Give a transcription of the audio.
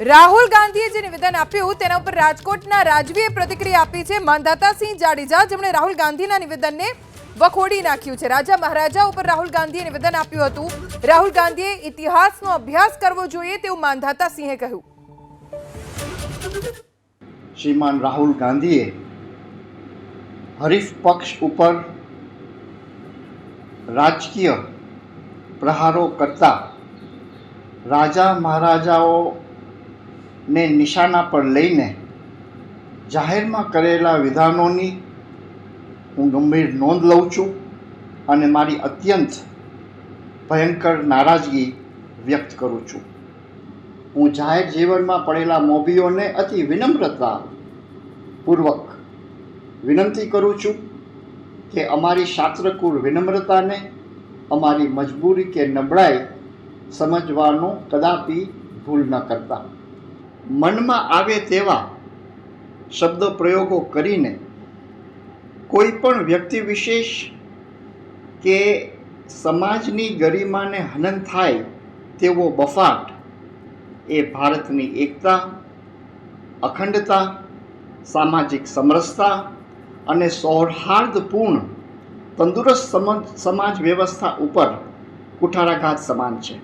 રાહુલ ગાંધીએ જે નિવેદન આપ્યું તેના ઉપર રાજકોટના રાજવીએ પ્રતિક્રિયા આપી છે. માંધાતાસિંહ જાડેજા, જેમણે રાહુલ ગાંધીના નિવેદનને વખોડી નાખ્યું છે. રાજા મહારાજા ઉપર રાહુલ ગાંધીએ નિવેદન આપ્યું હતું. રાહુલ ગાંધીએ ઇતિહાસનો અભ્યાસ કરવો જોઈએ તેવું માંધાતાસિંહે કહ્યું. શ્રીમાન રાહુલ ગાંધીએ હરીફ પક્ષ ઉપર રાજકીય પ્રહારો કરતા રાજા મહારાજાઓને નિશાના પર લઈને જાહેરમાં કરેલા વિધાનોની હું ગંભીર નોંધ લઉં છું અને મારી અત્યંત ભયંકર નારાજગી વ્યક્ત કરું છું. હું જાહેર જીવનમાં પડેલા મોભીઓને અતિ વિનમ્રતા પૂર્વક વિનંતી કરું છું કે અમારી શાસ્ત્રકુળ વિનમ્રતાને અમારી મજબૂરી કે નબળાઈ સમજવાનું કદાપી ભૂલ ન કરતા. મનમાં આવે તેવા શબ્દ પ્રયોગો કરીને કોઈ પણ વ્યક્તિ વિશેષ કે સમાજની ગરિમાને હનન થાય તેવો બફાટ એ ભારતની એકતા, અખંડતા, સામાજિક સમરસતા અને સૌહાર્દપૂર્ણ તંદુરસ્ત સમાજ વ્યવસ્થા ઉપર કુઠારાઘાત સમાન છે.